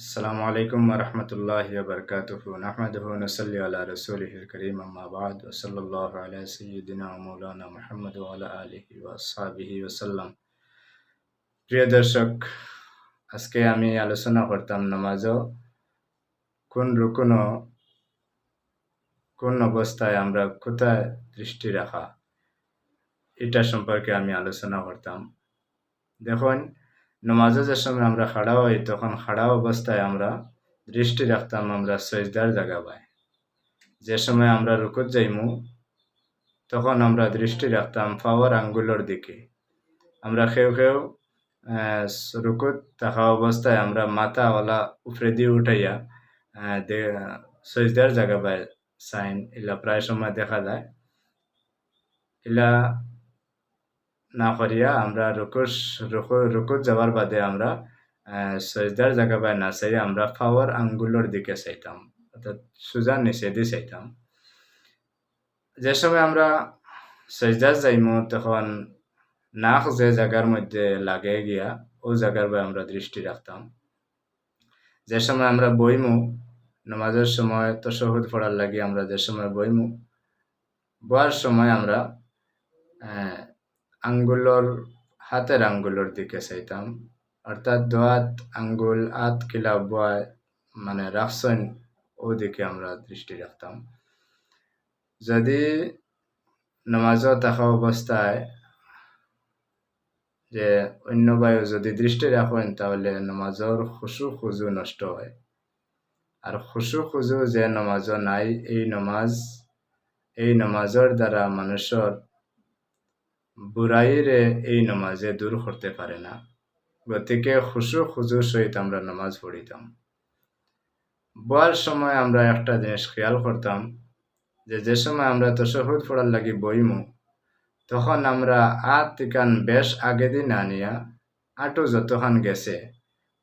আসসালামু আলাইকুম রহমতুল্লাহ বরকাতহ। নাহমদহ নসল্লি আল্লাহ রসুলহিল করিম আম্মাবাদ ওসল্লাহ আলা সঈদিনা মৌলানা মোহাম্মদ আল্লাহ আলহি ওসাবিহি ওসাল্লাম প্রিয় দর্শক, আজকে আমি আলোচনা করতাম নামাজও। কোন রুকুন কোন অবস্থায় আমরা কোথায় দৃষ্টি রাখা, এটা সম্পর্কে আমি আলোচনা করতাম। দেখুন নমাজে যে সময় আমরা খাড়া হই, তখন খাড়া অবস্থায় আমরা দৃষ্টি রাখতাম, আমরা সজদার জায়গা পাই। যে সময় আমরা রুকুত যাইমু, তখন আমরা দৃষ্টি রাখতাম পাওয়ার আঙ্গুলের দিকে। আমরা খেউ খেউ রুকুত থাকা অবস্থায় আমরা মাথাওয়ালা উপরে দিয়ে উঠাইয়া সজদার জায়গা পাই। সাইন এলা প্রায় সময় দেখা যায়। এলা না করিয়া আমরা রুকুস, রুকু রুকুত যাওয়ার বাদে আমরা সজদার জায়গা পায় না চাই আমরা পাওয়ার আঙ্গুলের দিকে চাইতাম। অর্থাৎ সুজার নিচে দিয়ে চাইতাম। যে সময় আমরা সজদার যাইমু, তখন নাক যে জায়গার মধ্যে লাগে গিয়া, ও জায়গার বাই আমরা দৃষ্টি রাখতাম। যে সময় আমরা বইমু, নমাজের সময় তো শহুদ পড়ার লাগে আমরা যে সময় বইমু, বয়ার সময় আমরা আঙ্গুলর, হাতের আঙ্গুলের দিকে চাইতাম। অর্থাৎ দোয়াত আঙ্গুল আত কিলা বয় মানে রাখছেন ওদিকে আমরা দৃষ্টি রাখতাম। যদি নামাজও থাকা অবস্থায় যে অন্য বায়ু যদি দৃষ্টি রাখেন, তাহলে নামাজর খুশু খুজু নষ্ট হয়। আর খুশু খুজু যে নমাজও নাই, এই নমাজ, এই নমাজর দ্বারা মানুষের বুড়াইরে এই নমাজে দূর করতে পারে না। গতিকে খুশু খুজুর সহিত আমরা নামাজ পড়িতাম। বয়ার সময় আমরা একটা জিনিস খেয়াল করতাম যে যে সময় আমরা তো তশহুদ পড়ার লাগি বইমু, তখন আমরা আট তিকান বেশ আগে দিন আনিয়া আটো যতখান গেছে,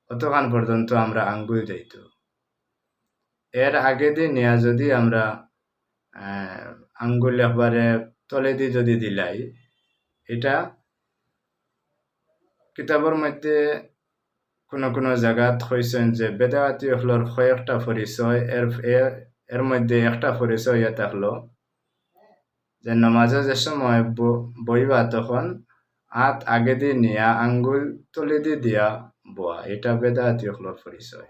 অতখান পর্যন্ত আমরা আঙ্গুল যাইত এর আগে দিন নিয়া যদি আমরা আঙ্গুল একবারে তলে দিয়ে যদি দিলাই এটা কিতাবের মধ্যে কোনো কোনো জায়গাত হয়েছেন যে বেদায়াতি হলোর কয়েকটা পরিচয় এর এর মধ্যে একটা পরিচয় ইয়ে থাকল যে নমাজে যে সময় বইবা তখন হাত আগে দিয়ে নিয়া আঙ্গুল তুলে দিয়ে দিয়া বোয়া এটা বেদায়াতি হলোর পরিচয়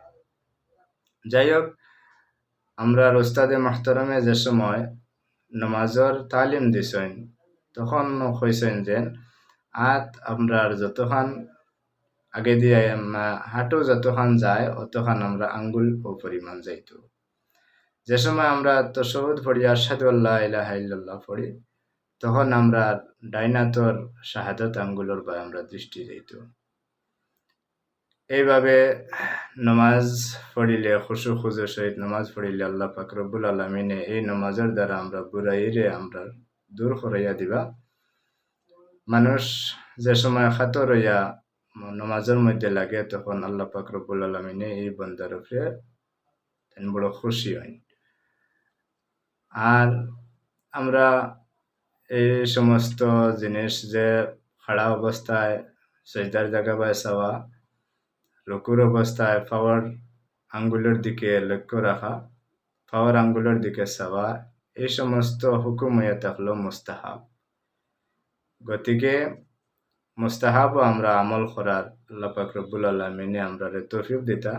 যাই হোক আমরা রোস্তাদে মাহতরমে যে সময় নমাজর তালিম দিছেন তখন কইছেন যে আত আমরা যতখান আগে দিয়ে হাঁটু যতখান যায় অতখান আমরা আঙ্গুল ও পরিমাণ যাইত। যে সময় আমরা তসহুদ পড়ি আসাদু আল্লাহ ইলাহা পড়ি, তখন আমরা ডাইনাতর শাহাদত আঙ্গুলর বা আমরা দৃষ্টি যাইত। এইভাবে নমাজ পড়িলে, খুশু খুজু সহিত নমাজ পড়িলে আল্লাহ পাক রব্বুল আলমিনে এই নমাজের দ্বারা আমরা বুড়াইরে আমরা দূর করাইয়া দিবা মানুষ যে সময় খাত রইয়া নমাজের মধ্যে লাগে তখন আল্লাহ পাক আলমিনে এই বন্দার উপরে বড় খুশি হন আর আমরা এই সমস্ত জিনিস যে খাড়া অবস্থায় সেজদার জায়গা বায় চাওয়া লকুর অবস্থায় পাওয়ার আঙ্গুলের দিকে লক্ষ্য রাখা পাওয়ার আঙ্গুলের দিকে চাওয়া এই সমস্ত হুকুম হয়ে থাকল মুস্তাহাব। গতিকে মুস্তাহাব আমরা আমল করার আল্লাপাক রব্বুল আলমিনে আমরা তৌফিক দিতা।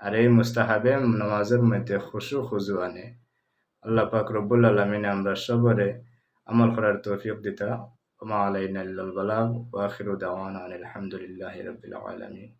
আর এই মুস্তাহাবে নামাজের মধ্যে খুশু খুজু আনে। আল্লাহ পাক রব্বুল আলমিনে আমরা সবরে আমল করার তৌফিক দিতা। ওমা আলাইনা ইল্লাল বালাগ। ওয়া আখিরু দাওয়ানা আলহামদুলিল্লাহি রাব্বিল আলামিন।